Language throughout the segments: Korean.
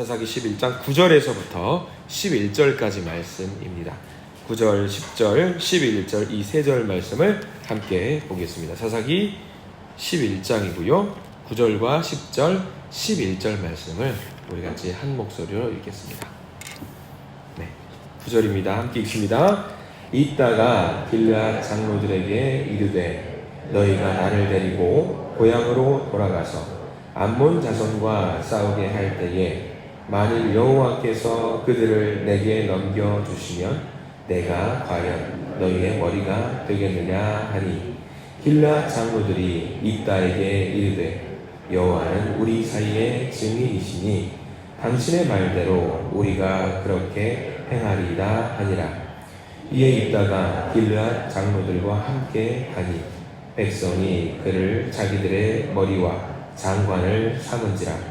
사사기 11장 9절에서부터 11절까지 말씀입니다. 9절, 10절, 11절 이 세 절 말씀을 함께 보겠습니다. 사사기 11장이고요. 9절과 10절, 11절 말씀을 우리 같이 한 목소리로 읽겠습니다. 네. 9절입니다. 함께 읽습니다. 이따가 길르앗 장로들에게 이르되 너희가 나를 데리고 고향으로 돌아가서 암몬 자손과 싸우게 할 때에 만일 여호와께서 그들을 내게 넘겨 주시면 내가 과연 너희의 머리가 되겠느냐 하니 길라 장로들이 입다에게 이르되 여호와는 우리 사이의 증인이시니 당신의 말대로 우리가 그렇게 행하리이다 하니라. 이에 입다가 길르앗 장로들과 함께 가니 백성이 그를 자기들의 머리와 장관을 삼은지라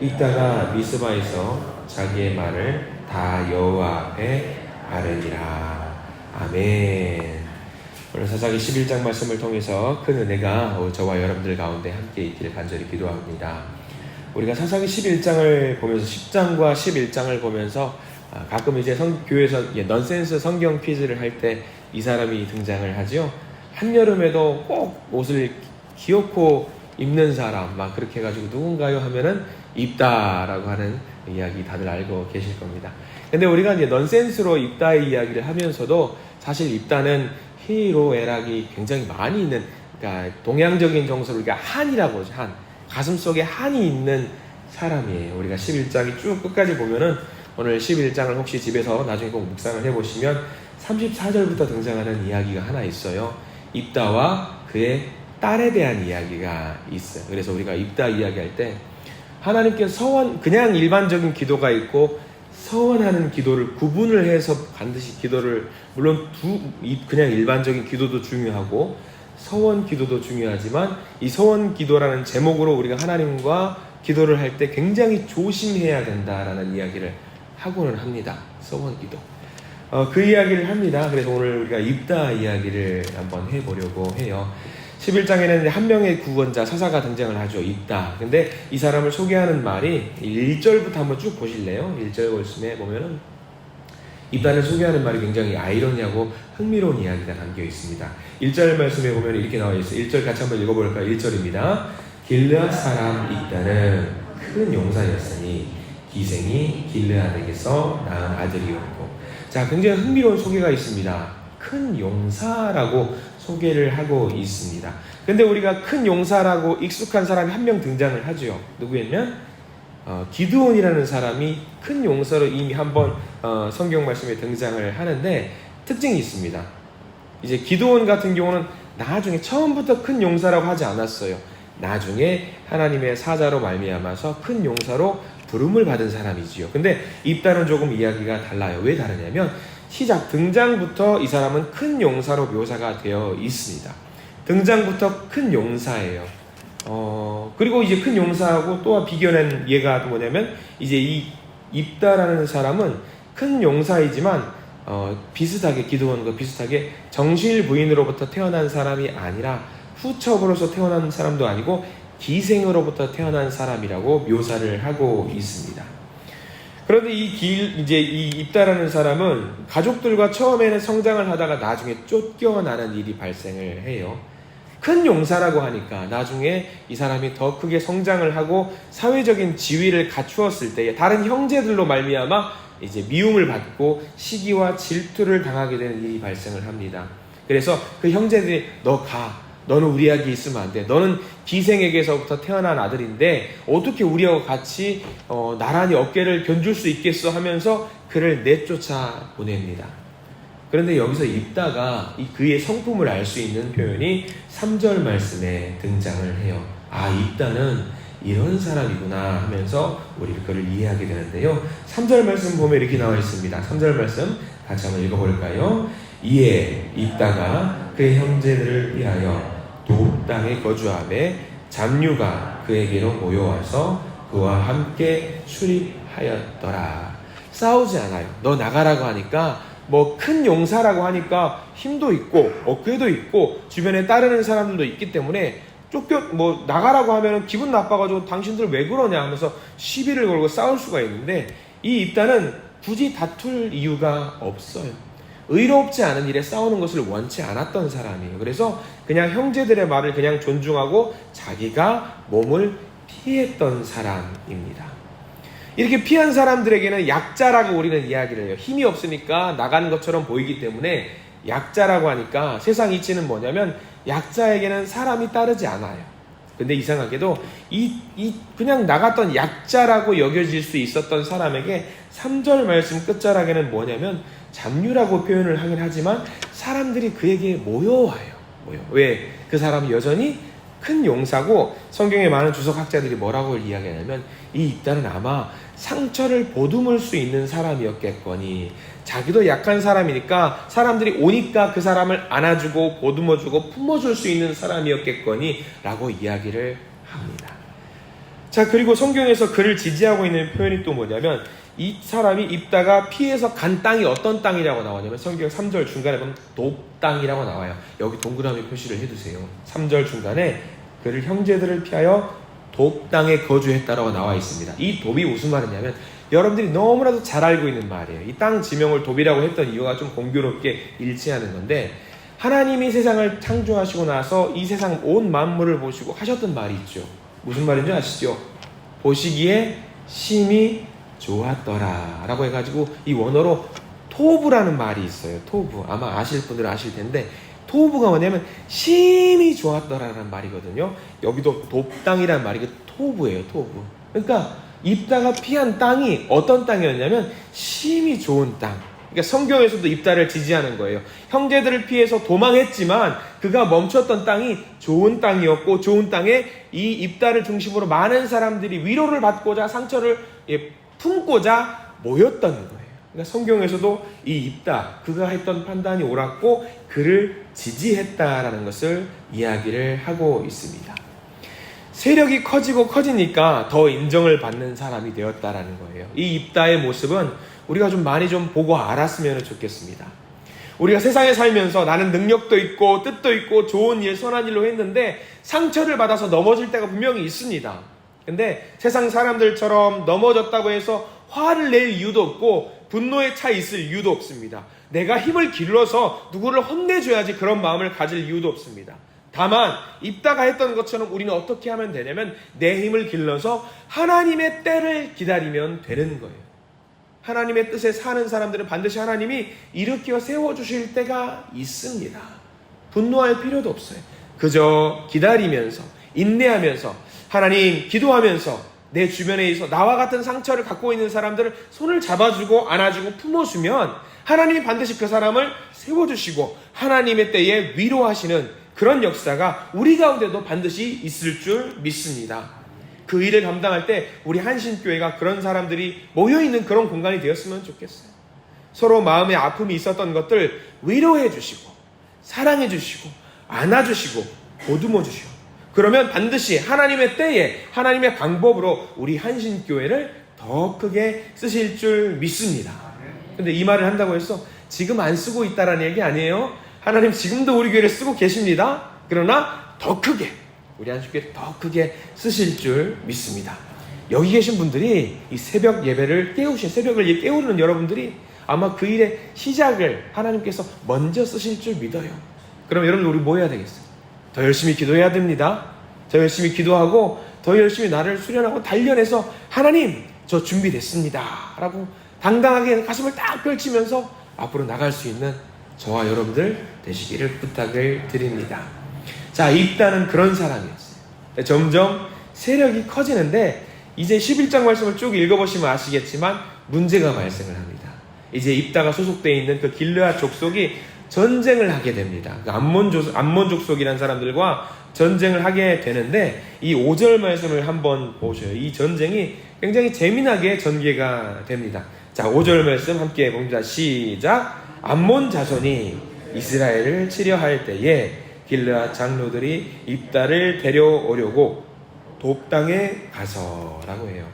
이따가 미스바에서 자기의 말을 다 여호와 앞에 아뢰니라 아멘. 오늘 사사기 11장 말씀을 통해서 큰 은혜가 저와 여러분들 가운데 함께 있기를 간절히 기도합니다. 우리가 사사기 11장을 보면서 10장과 11장을 보면서 아, 가끔 이제 성, 교회에서 예, 넌센스 성경 퀴즈를 할 때 이 사람이 등장을 하죠. 한여름에도 꼭 옷을 귀엽고 입는 사람 막 그렇게 해가지고 누군가요 하면은 입다라고 하는 이야기 다들 알고 계실 겁니다. 근데 우리가 이제 넌센스로 입다의 이야기를 하면서도 사실 입다는 희로애락이 굉장히 많이 있는 그러니까 동양적인 정서로 우리가 한이라고 하죠 한 가슴 속에 한이 있는 사람이에요. 우리가 11장이 쭉 끝까지 보면은 오늘 11장을 혹시 집에서 나중에 꼭 묵상을 해보시면 34절부터 등장하는 이야기가 하나 있어요. 입다와 그의 딸에 대한 이야기가 있어요. 그래서 우리가 입다 이야기할 때 하나님께 서원 그냥 일반적인 기도가 있고 서원하는 기도를 구분을 해서 반드시 기도를 물론 두 그냥 일반적인 기도도 중요하고 서원 기도도 중요하지만 이 서원 기도라는 제목으로 우리가 하나님과 기도를 할 때 굉장히 조심해야 된다라는 이야기를 하고는 합니다. 서원 기도. 어, 그 이야기를 합니다. 그래서 오늘 우리가 입다 이야기를 한번 해보려고 해요. 11장에는 한 명의 구원자 사사가 등장을 하죠. 입다. 근데 이 사람을 소개하는 말이 1절부터 한번 쭉 보실래요? 1절 말씀에 보면은 입다를 소개하는 말이 굉장히 아이러니하고 흥미로운 이야기가 담겨 있습니다. 1절 말씀에 보면 이렇게 나와 있어요. 1절 같이 한번 읽어볼까요? 1절입니다. 길르앗 사람 입다는 큰 용사였으니 기생이 길르앗에게서 낳은 아들이었고 자 굉장히 흥미로운 소개가 있습니다. 큰 용사라고 소개를 하고 있습니다. 근데 우리가 큰 용사라고 익숙한 사람이 한 명 등장을 하죠. 누구였냐? 어, 기드온이라는 사람이 큰 용사로 이미 한번 어, 성경 말씀에 등장을 하는데 특징이 있습니다. 이제 기드온 같은 경우는 나중에 처음부터 큰 용사라고 하지 않았어요. 나중에 하나님의 사자로 말미암아서 큰 용사로 부름을 받은 사람이지요. 근데 입다는 조금 이야기가 달라요. 왜 다르냐면 시작 등장부터 이 사람은 큰 용사로 묘사가 되어 있습니다. 등장부터 큰 용사예요. 어, 그리고 이제 큰 용사하고 또 비교는 얘가 뭐냐면 이제 이 입다라는 사람은 큰 용사이지만 어, 비슷하게 기도원과 비슷하게 정실 부인으로부터 태어난 사람이 아니라 후척으로서 태어난 사람도 아니고 기생으로부터 태어난 사람이라고 묘사를 하고 있습니다. 그런데 이 길, 이제 이 입다라는 사람은 가족들과 처음에는 성장을 하다가 나중에 쫓겨나는 일이 발생을 해요. 큰 용사라고 하니까 나중에 이 사람이 더 크게 성장을 하고 사회적인 지위를 갖추었을 때에 다른 형제들로 말미암아 이제 미움을 받고 시기와 질투를 당하게 되는 일이 발생을 합니다. 그래서 그 형제들이 너 가. 너는 우리에게 있으면 안 돼. 너는 기생에게서부터 태어난 아들인데 어떻게 우리하고 같이 어, 나란히 어깨를 견줄 수 있겠어 하면서 그를 내쫓아 보냅니다. 그런데 여기서 입다가 이 그의 성품을 알 수 있는 표현이 3절 말씀에 등장을 해요. 아, 입다는 이런 사람이구나 하면서 우리 그를 이해하게 되는데요. 3절 말씀 보면 이렇게 나와 있습니다. 3절 말씀 같이 한번 읽어볼까요? 이에 입다가 그의 형제들을 위하여 독 땅에 거주함에 잡류가 그에게로 모여와서 그와 함께 출입하였더라. 싸우지 않아요. 너 나가라고 하니까 뭐 큰 용사라고 하니까 힘도 있고 어깨도 있고 주변에 따르는 사람들도 있기 때문에 쫓겨 뭐 나가라고 하면은 기분 나빠가지고 당신들 왜 그러냐 하면서 시비를 걸고 싸울 수가 있는데 이 입단은 굳이 다툴 이유가 없어요. 의롭지 않은 일에 싸우는 것을 원치 않았던 사람이에요. 그래서 그냥 형제들의 말을 그냥 존중하고 자기가 몸을 피했던 사람입니다. 이렇게 피한 사람들에게는 약자라고 우리는 이야기를 해요. 힘이 없으니까 나가는 것처럼 보이기 때문에 약자라고 하니까 세상 이치는 뭐냐면 약자에게는 사람이 따르지 않아요. 근데 이상하게도 이, 이 그냥 나갔던 약자라고 여겨질 수 있었던 사람에게 3절 말씀 끝자락에는 뭐냐면 잡류라고 표현을 하긴 하지만 사람들이 그에게 모여와요. 모여. 왜? 그 사람이 여전히 큰 용사고 성경의 많은 주석학자들이 뭐라고 이야기하냐면 이 입단은 아마 상처를 보듬을 수 있는 사람이었겠거니 자기도 약한 사람이니까 사람들이 오니까 그 사람을 안아주고 보듬어주고 품어줄 수 있는 사람이었겠거니 라고 이야기를 합니다. 자 그리고 성경에서 그를 지지하고 있는 표현이 또 뭐냐면 이 사람이 입다가 피해서 간 땅이 어떤 땅이라고 나오냐면 성경 3절 중간에 보면 돕땅이라고 나와요. 여기 동그라미 표시를 해두세요. 3절 중간에 그를 형제들을 피하여 돕땅에 거주했다라고 나와 있습니다. 이 돕이 무슨 말이냐면 여러분들이 너무나도 잘 알고 있는 말이에요. 이 땅 지명을 돕이라고 했던 이유가 좀 공교롭게 일치하는 건데 하나님이 세상을 창조하시고 나서 이 세상 온 만물을 보시고 하셨던 말이 있죠. 무슨 말인지 아시죠? 보시기에 심히 좋았더라 라고 해가지고 이 원어로 토부라는 말이 있어요. 토부. 아마 아실 분들은 아실 텐데 토부가 뭐냐면 심히 좋았더라라는 말이거든요. 여기도 돕땅이라는 말이 그 토부예요. 토부. 그러니까 입다가 피한 땅이 어떤 땅이었냐면 심히 좋은 땅. 그러니까 성경에서도 입다를 지지하는 거예요. 형제들을 피해서 도망했지만 그가 멈췄던 땅이 좋은 땅이었고 좋은 땅에 이 입다를 중심으로 많은 사람들이 위로를 받고자 상처를 예, 품고자 모였던 거예요. 그러니까 성경에서도 이 입다 그가 했던 판단이 옳았고 그를 지지했다라는 것을 이야기를 하고 있습니다. 세력이 커지고 커지니까 더 인정을 받는 사람이 되었다라는 거예요. 이 입다의 모습은 우리가 좀 많이 좀 보고 알았으면 좋겠습니다. 우리가 세상에 살면서 나는 능력도 있고 뜻도 있고 좋은 일, 선한 일로 했는데 상처를 받아서 넘어질 때가 분명히 있습니다. 근데 세상 사람들처럼 넘어졌다고 해서 화를 낼 이유도 없고 분노에 차 있을 이유도 없습니다. 내가 힘을 길러서 누구를 혼내줘야지 그런 마음을 가질 이유도 없습니다. 다만 입다가 했던 것처럼 우리는 어떻게 하면 되냐면 내 힘을 길러서 하나님의 때를 기다리면 되는 거예요. 하나님의 뜻에 사는 사람들은 반드시 하나님이 일으켜 세워주실 때가 있습니다. 분노할 필요도 없어요. 그저 기다리면서, 인내하면서, 하나님 기도하면서 내 주변에 있어 나와 같은 상처를 갖고 있는 사람들을 손을 잡아주고 안아주고 품어주면 하나님이 반드시 그 사람을 세워주시고 하나님의 때에 위로하시는 그런 역사가 우리 가운데도 반드시 있을 줄 믿습니다. 그 일을 감당할 때 우리 한신교회가 그런 사람들이 모여있는 그런 공간이 되었으면 좋겠어요. 서로 마음에 아픔이 있었던 것들 위로해 주시고, 사랑해 주시고, 안아주시고, 보듬어 주시고. 그러면 반드시 하나님의 때에, 하나님의 방법으로 우리 한신교회를 더 크게 쓰실 줄 믿습니다. 근데 이 말을 한다고 해서 지금 안 쓰고 있다라는 얘기 아니에요. 하나님 지금도 우리 교회를 쓰고 계십니다. 그러나 더 크게, 우리 한신교회를 더 크게 쓰실 줄 믿습니다. 여기 계신 분들이 이 새벽 예배를 깨우신, 새벽을 깨우는 여러분들이 아마 그 일의 시작을 하나님께서 먼저 쓰실 줄 믿어요. 그럼 여러분 우리 뭐 해야 되겠어요? 더 열심히 기도해야 됩니다. 더 열심히 기도하고 더 열심히 나를 수련하고 단련해서 하나님 저 준비됐습니다. 라고 당당하게 가슴을 딱 펼치면서 앞으로 나갈 수 있는 저와 여러분들 되시기를 부탁을 드립니다. 자, 입다는 그런 사람이었어요. 점점 세력이 커지는데 이제 11장 말씀을 쭉 읽어보시면 아시겠지만 문제가 발생을 합니다. 이제 입다가 소속되어 있는 그 길르앗 족속이 전쟁을 하게 됩니다. 그 암몬 족, 암몬 족속이라는 사람들과 전쟁을 하게 되는데 이 5절 말씀을 한번 보셔요. 이 전쟁이 굉장히 재미나게 전개가 됩니다. 자, 5절 말씀 함께 봅니다. 시작. 암몬 자손이 이스라엘을 치려 할 때에 길르앗 장로들이 입다를 데려오려고 돕당에 가서라고 해요.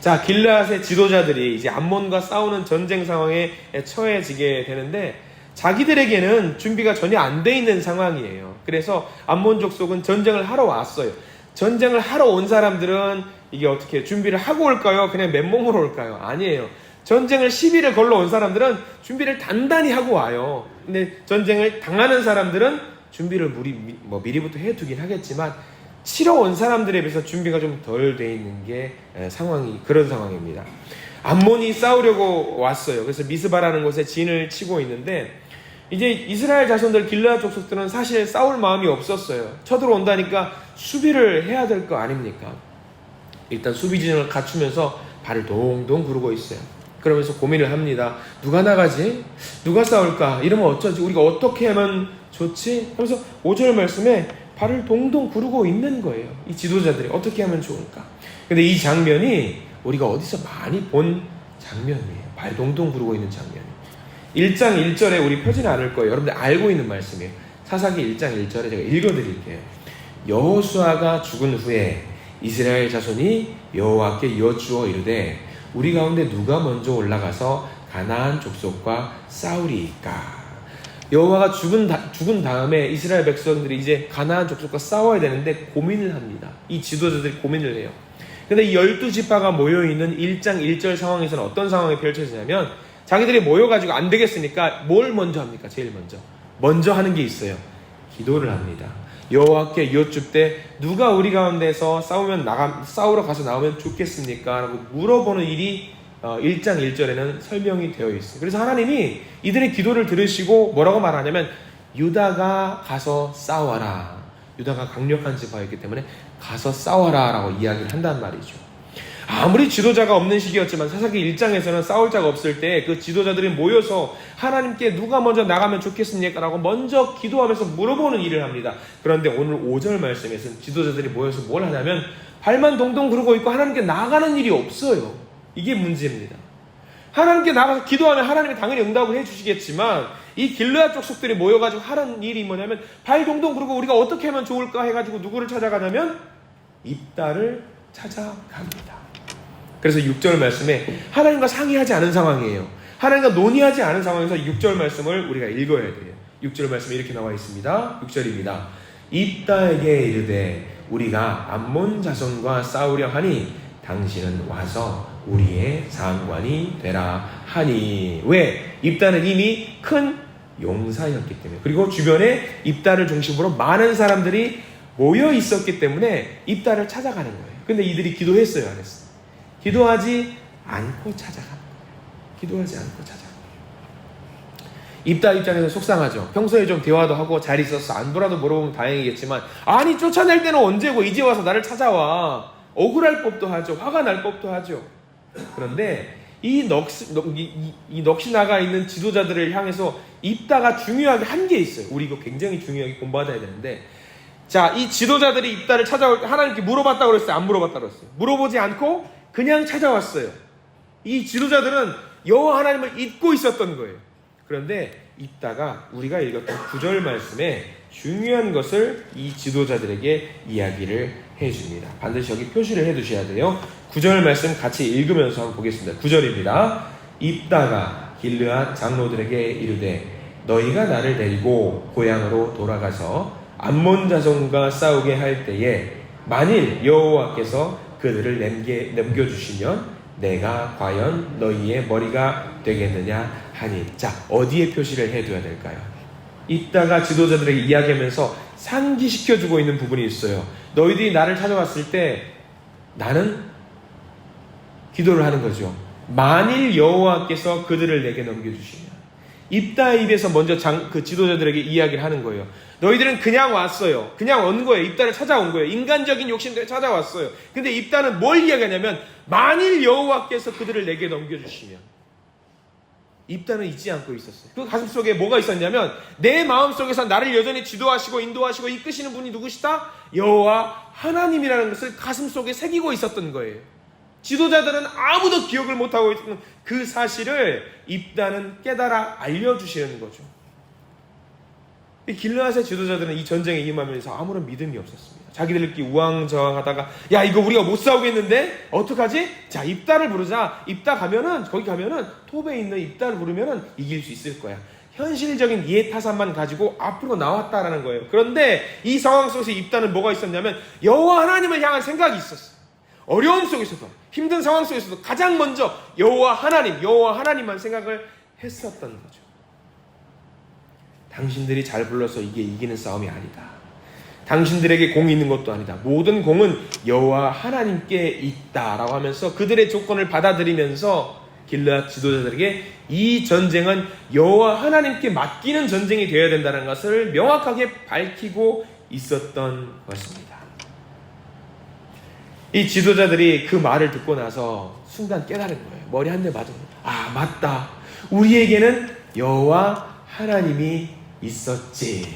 자, 길르앗의 지도자들이 이제 암몬과 싸우는 전쟁 상황에 처해지게 되는데 자기들에게는 준비가 전혀 안 돼 있는 상황이에요. 그래서 암몬 족속은 전쟁을 하러 왔어요. 전쟁을 하러 온 사람들은 이게 어떻게 준비를 하고 올까요? 그냥 맨몸으로 올까요? 아니에요. 전쟁을 시비를 걸러 온 사람들은 준비를 단단히 하고 와요. 근데 전쟁을 당하는 사람들은 준비를 무리, 미, 뭐 미리부터 해두긴 하겠지만 치러 온 사람들에 비해서 준비가 좀 덜 돼 있는 게 에, 상황이 그런 상황입니다. 암몬이 싸우려고 왔어요. 그래서 미스바라는 곳에 진을 치고 있는데 이제 이스라엘 자손들 길르앗 족속들은 사실 싸울 마음이 없었어요. 쳐들어온다니까 수비를 해야 될 거 아닙니까? 일단 수비진을 갖추면서 발을 동동 구르고 있어요. 그러면서 고민을 합니다. 누가 나가지? 누가 싸울까? 이러면 어쩌지? 우리가 어떻게 하면 좋지? 하면서 5절 말씀에 발을 동동 구르고 있는 거예요. 이 지도자들이 어떻게 하면 좋을까? 근데 이 장면이 우리가 어디서 많이 본 장면이에요. 발 동동 구르고 있는 장면. 1장 1절에 우리 펴지는 않을 거예요. 여러분들 알고 있는 말씀이에요. 사사기 1장 1절에 제가 읽어드릴게요. 여호수아가 죽은 후에 이스라엘 자손이 여호와께 여쭈어 이르되 우리 가운데 누가 먼저 올라가서 가나안 족속과 싸우리이까 여호와가 죽은, 다, 죽은 다음에 이스라엘 백성들이 이제 가나안 족속과 싸워야 되는데 고민을 합니다. 이 지도자들이 고민을 해요. 근데 이 열두 지파가 모여 있는 1장 1절 상황에서는 어떤 상황이 펼쳐지냐면 자기들이 모여가지고 안 되겠으니까 뭘 먼저 합니까? 제일 먼저 먼저 하는 게 있어요. 기도를 합니다. 여호와께 여쭙 때 누가 우리 가운데서 싸우면 나가 싸우러 가서 나오면 좋겠습니까? 라고 물어보는 일이 어, 1장 1절에는 설명이 되어 있어요. 그래서 하나님이 이들의 기도를 들으시고 뭐라고 말하냐면 유다가 가서 싸워라. 유다가 강력한 지파였기 때문에 가서 싸워라라고 이야기를 한단 말이죠. 아무리 지도자가 없는 시기였지만 사사기 1장에서는 싸울 자가 없을 때 그 지도자들이 모여서 하나님께 누가 먼저 나가면 좋겠습니까? 라고 먼저 기도하면서 물어보는 일을 합니다. 그런데 오늘 5절 말씀에서는 지도자들이 모여서 뭘 하냐면 발만 동동 구르고 있고 하나님께 나가는 일이 없어요. 이게 문제입니다. 하나님께 나가서 기도하면 하나님이 당연히 응답을 해주시겠지만 이 길르앗 족속들이 모여가지고 하는 일이 뭐냐면 발 동동 구르고 우리가 어떻게 하면 좋을까 해가지고 누구를 찾아가냐면 입다를 찾아갑니다. 그래서 6절 말씀에 하나님과 상의하지 않은 상황이에요. 하나님과 논의하지 않은 상황에서 6절 말씀을 우리가 읽어야 돼요. 6절 말씀에 이렇게 나와 있습니다. 6절입니다. 입다에게 이르되 우리가 암몬 자손과 싸우려 하니 당신은 와서 우리의 상관이 되라 하니 왜? 입다는 이미 큰 용사였기 때문에 그리고 주변에 입다를 중심으로 많은 사람들이 모여 있었기 때문에 입다를 찾아가는 거예요. 근데 이들이 기도했어요, 안 했어요? 기도하지 않고 찾아가는 거예요. 기도하지 않고 찾아가는 거예요. 입다 입장에서 속상하죠. 평소에 좀 대화도 하고 잘 있었어. 안부라도 물어보면 다행이겠지만 아니 쫓아낼 때는 언제고 이제 와서 나를 찾아와. 억울할 법도 하죠. 화가 날 법도 하죠. 그런데 이 넋이, 이, 이 넋이 나가 있는 지도자들을 향해서 입다가 중요하게 한 게 있어요. 우리 이거 굉장히 중요하게 공부받아야 되는데 자, 이 지도자들이 입다를 찾아올 때 하나님께 물어봤다고 그랬어요? 안 물어봤다고 그랬어요? 물어보지 않고 그냥 찾아왔어요. 이 지도자들은 여호와 하나님을 잊고 있었던 거예요. 그런데 있다가 우리가 읽었던 구절 말씀에 중요한 것을 이 지도자들에게 이야기를 해줍니다. 반드시 여기 표시를 해두셔야 돼요. 구절 말씀 같이 읽으면서 한번 보겠습니다. 구절입니다. 입다가 길르앗 장로들에게 이르되 너희가 나를 데리고 고향으로 돌아가서 암몬 자손과 싸우게 할 때에 만일 여호와께서 그들을 넘겨주시면 내가 과연 너희의 머리가 되겠느냐 하니 자 어디에 표시를 해둬야 될까요? 이따가 지도자들에게 이야기하면서 상기시켜주고 있는 부분이 있어요. 너희들이 나를 찾아왔을 때 나는 기도를 하는 거죠. 만일 여호와께서 그들을 내게 넘겨주시면 입다 입에서 먼저 장, 그 지도자들에게 이야기를 하는 거예요. 너희들은 그냥 왔어요. 그냥 온 거예요. 입다를 찾아온 거예요. 인간적인 욕심들에 찾아왔어요. 근데 입다는 뭘 이야기하냐면 만일 여호와께서 그들을 내게 넘겨주시면 입다는 잊지 않고 있었어요. 그 가슴 속에 뭐가 있었냐면 내 마음 속에서 나를 여전히 지도하시고 인도하시고 이끄시는 분이 누구시다? 여호와 하나님이라는 것을 가슴 속에 새기고 있었던 거예요. 지도자들은 아무도 기억을 못하고 있는 그 사실을 입다는 깨달아 알려주시는 거죠. 이 길르앗의 지도자들은 이 전쟁에 임하면서 아무런 믿음이 없었습니다. 자기들끼리 우왕좌왕하다가 야 이거 우리가 못 싸우겠는데 어떡하지? 자 입다를 부르자. 입다 가면은 거기 가면은 톱에 있는 입다를 부르면은 이길 수 있을 거야. 현실적인 이해 타산만 가지고 앞으로 나왔다라는 거예요. 그런데 이 상황 속에서 입다는 뭐가 있었냐면 여호와 하나님을 향한 생각이 있었어요. 어려움 속에서도 힘든 상황 속에서도 가장 먼저 여호와 하나님, 여호와 하나님만 생각을 했었던 거죠. 당신들이 잘 불러서 이게 이기는 싸움이 아니다. 당신들에게 공이 있는 것도 아니다. 모든 공은 여호와 하나님께 있다라고 하면서 그들의 조건을 받아들이면서 길르앗 지도자들에게 이 전쟁은 여호와 하나님께 맡기는 전쟁이 되어야 된다는 것을 명확하게 밝히고 있었던 것입니다. 이 지도자들이 그 말을 듣고 나서 순간 깨달은 거예요. 머리 한 대 맞은 거예요. 아 맞다. 우리에게는 여호와 하나님이 있었지.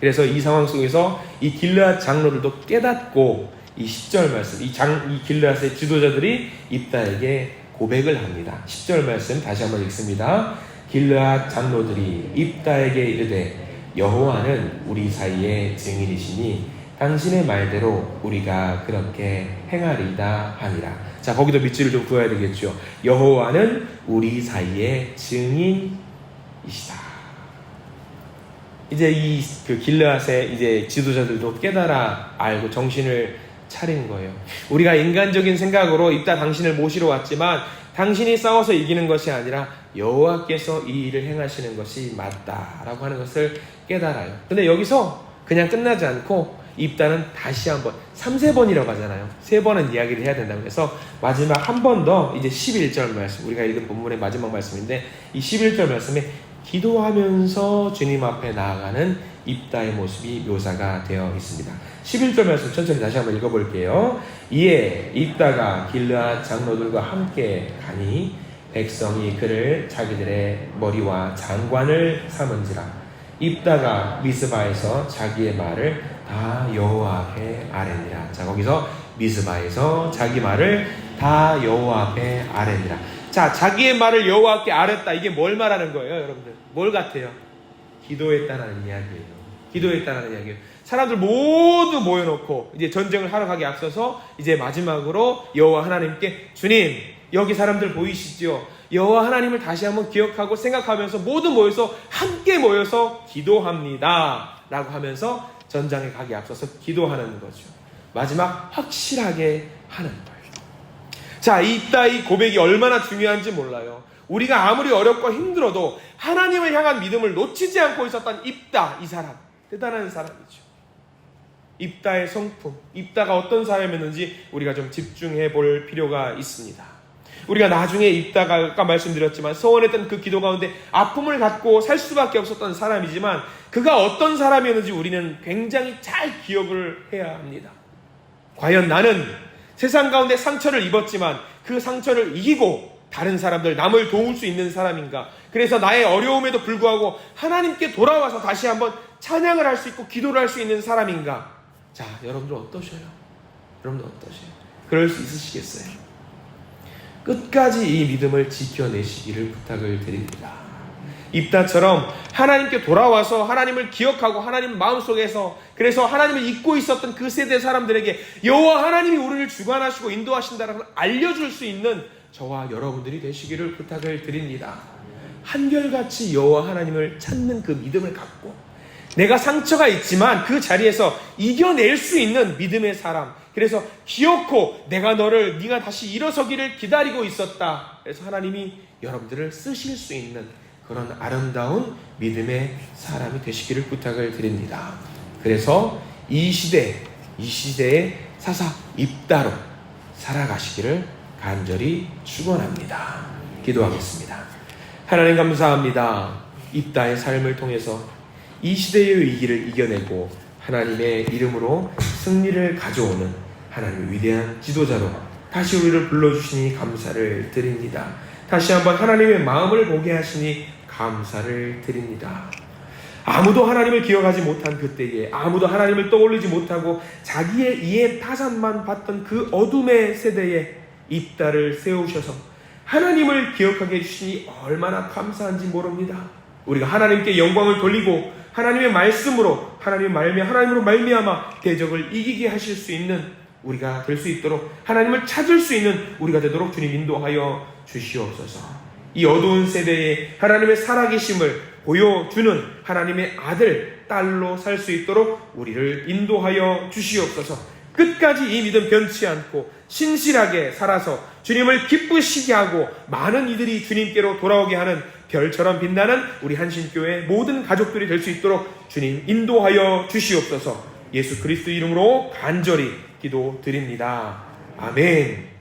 그래서 이 상황 속에서 이 길르앗 장로들도 깨닫고 이 10절 말씀, 이 장, 이 길르앗의 지도자들이 입다에게 고백을 합니다. 10절 말씀 다시 한번 읽습니다. 길르앗 장로들이 입다에게 이르되 여호와는 우리 사이의 증인이시니 당신의 말대로 우리가 그렇게 행하리다 하니라. 자, 거기도 밑줄을 좀 그어야 되겠죠. 여호와는 우리 사이의 증인 이시다. 이제 이 그 길르앗의 이제 지도자들도 깨달아 알고 정신을 차린 거예요. 우리가 인간적인 생각으로 이따 당신을 모시러 왔지만 당신이 싸워서 이기는 것이 아니라 여호와께서 이 일을 행하시는 것이 맞다라고 하는 것을 깨달아요. 근데 여기서 그냥 끝나지 않고 입다는 다시 한번 3, 세 번이라고 하잖아요. 세 번은 이야기를 해야 된다고 해서 마지막 한 번 더 이제 11절 말씀 우리가 읽은 본문의 마지막 말씀인데 이 11절 말씀에 기도하면서 주님 앞에 나아가는 입다의 모습이 묘사가 되어 있습니다. 11절 말씀 천천히 다시 한번 읽어볼게요. 이에 입다가 길르앗 장로들과 함께 가니 백성이 그를 자기들의 머리와 장관을 삼은지라 입다가 미스바에서 자기의 말을 다 여호와 앞에 아뢰니라. 자 거기서 미스바에서 자기 말을 다 여호와 앞에 아뢰니라. 자 자기의 말을 여호와께 아뢰다 이게 뭘 말하는 거예요, 여러분들? 뭘 같아요? 기도했다는 이야기예요. 기도했다는 이야기예요. 사람들 모두 모여놓고 이제 전쟁을 하러 가기 앞서서 이제 마지막으로 여호와 하나님께 주님 여기 사람들 보이시죠? 여호와 하나님을 다시 한번 기억하고 생각하면서 모두 모여서 함께 모여서 기도합니다라고 하면서 전장에 가기 앞서서 기도하는 거죠. 마지막 확실하게 하는 거예요. 자, 이따 이 고백이 얼마나 중요한지 몰라요. 우리가 아무리 어렵고 힘들어도 하나님을 향한 믿음을 놓치지 않고 있었던 입다 이 사람 대단한 사람이죠. 입다의 성품, 입다가 어떤 사람이었는지 우리가 좀 집중해 볼 필요가 있습니다. 우리가 나중에 입다가 아까 말씀드렸지만 소원했던 그 기도 가운데 아픔을 갖고 살 수밖에 없었던 사람이지만 그가 어떤 사람이었는지 우리는 굉장히 잘 기억을 해야 합니다. 과연 나는 세상 가운데 상처를 입었지만 그 상처를 이기고 다른 사람들, 남을 도울 수 있는 사람인가? 그래서 나의 어려움에도 불구하고 하나님께 돌아와서 다시 한번 찬양을 할 수 있고 기도를 할 수 있는 사람인가? 자, 여러분들 어떠셔요? 여러분들 어떠세요? 그럴 수 있으시겠어요? 끝까지 이 믿음을 지켜내시기를 부탁을 드립니다. 입다처럼 하나님께 돌아와서 하나님을 기억하고 하나님 마음속에서 그래서 하나님을 잊고 있었던 그 세대 사람들에게 여호와 하나님이 우리를 주관하시고 인도하신다라고 알려줄 수 있는 저와 여러분들이 되시기를 부탁을 드립니다. 한결같이 여호와 하나님을 찾는 그 믿음을 갖고 내가 상처가 있지만 그 자리에서 이겨낼 수 있는 믿음의 사람. 그래서 기어코 내가 너를 네가 다시 일어서기를 기다리고 있었다. 그래서 하나님이 여러분들을 쓰실 수 있는 그런 아름다운 믿음의 사람이 되시기를 부탁을 드립니다. 그래서 이 시대, 이 시대의 사사 입다로 살아가시기를 간절히 축원합니다. 기도하겠습니다. 하나님 감사합니다. 입다의 삶을 통해서 이 시대의 위기를 이겨내고 하나님의 이름으로 승리를 가져오는 하나님의 위대한 지도자로 다시 우리를 불러주시니 감사를 드립니다. 다시 한번 하나님의 마음을 보게 하시니 감사를 드립니다. 아무도 하나님을 기억하지 못한 그때에 아무도 하나님을 떠올리지 못하고 자기의 이해 타산만 봤던 그 어둠의 세대에 입다를 세우셔서 하나님을 기억하게 해주시니 얼마나 감사한지 모릅니다. 우리가 하나님께 영광을 돌리고 하나님의 말씀으로 하나님의 말미 하나님으로 말미암아 대적을 이기게 하실 수 있는 우리가 될 수 있도록 하나님을 찾을 수 있는 우리가 되도록 주님 인도하여 주시옵소서. 이 어두운 세대에 하나님의 살아계심을 보여주는 하나님의 아들, 딸로 살 수 있도록 우리를 인도하여 주시옵소서. 끝까지 이 믿음 변치 않고 신실하게 살아서 주님을 기쁘시게 하고 많은 이들이 주님께로 돌아오게 하는 별처럼 빛나는 우리 한신교회 모든 가족들이 될 수 있도록 주님 인도하여 주시옵소서 예수 그리스도 이름으로 간절히 기도드립니다. 아멘.